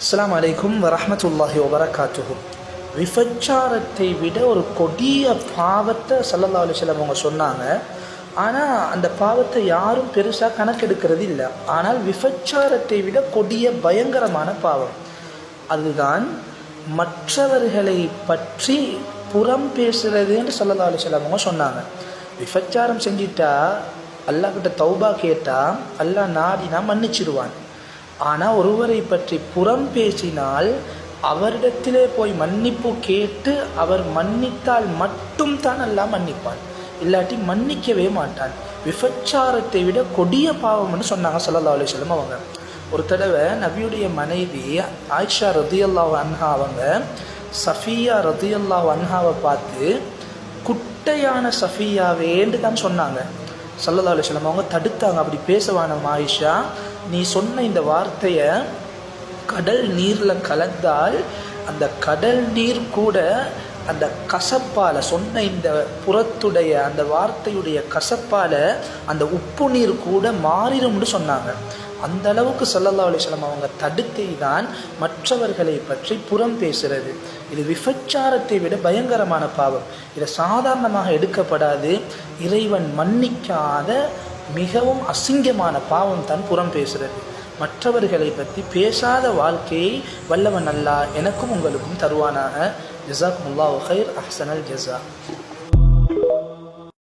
அஸ்லாம் அலைக்கும் வரமத்துல்லாஹி வபரகாத்துஹு. விபச்சாரத்தை விட ஒரு கொடிய பாவத்தை சல்லல்லா அலிஸ்லாம் அவங்க சொன்னாங்க. ஆனால் அந்த பாவத்தை யாரும் பெருசாக கணக்கெடுக்கிறது இல்லை. ஆனால் விபச்சாரத்தை விட கொடிய பயங்கரமான பாவம். அதுதான் மற்றவர்களை பற்றி புறம் பேசுறதுன்னு சல்லல்லா அலிஸ்லாம் அவங்க சொன்னாங்க. விபச்சாரம் செஞ்சிட்டா அல்லாஹ்கிட்ட தௌபா கேட்டால் அல்லாஹ் நாடினா மன்னிச்சிடுவான் ஆனால் ஒருவரை பற்றி புறம் பேசினால் அவரிடத்திலே போய் மன்னிப்பு கேட்டு அவர் மன்னித்தால் மட்டும் தான் எல்லாம் மன்னிப்பான். இல்லாட்டி மன்னிக்கவே மாட்டான். விபச்சாரத்தை விட கொடிய பாவம்னு சொன்னாங்க சல்லல்லா அலிஸ்லம் அவங்க. ஒரு தடவை நபியுடைய மனைவி ஆயிஷா ரதியல்லா அன்ஹா அவங்க சஃபியா ரதியல்லா அன்ஹாவை பார்த்து குட்டையான சஃபியாவேண்டு தான் சொன்னாங்க. சல்லல்லா அலிஸ்லாம் அவங்க தடுத்தாங்க. அப்படி பேசவான ஆயிஷா. நீ சொன்ன இந்த வார்த்தையை கடல் நீரில் கலந்தால் அந்த கடல் நீர் கூட அந்த கசப்பால் சொன்ன இந்த புறத்துடைய அந்த வார்த்தையுடைய கசப்பால் அந்த உப்பு நீர் கூட மாறிடும்னு சொன்னாங்க. அந்த அளவுக்கு சல்லல்லா அலிஸ்லாம் அவங்க தடுக்கை தான் மற்றவர்களை பற்றி புறம் பேசுறது. இது விபச்சாரத்தை விட பயங்கரமான பாவம். இதை சாதாரணமாக எடுக்கப்படாது. இறைவன் மன்னிக்காத மிகவும் அசிங்கமான பாவம் தான் புறம் பேசுகிறது. மற்றவர்களை பற்றி பேசாத வாழ்க்கையை வல்லவன் அல்லா எனக்கும் உங்களுக்கும் தருவானாக. ஜசாக் முல்லா ஹைர் அஹ்சனல் ஜசா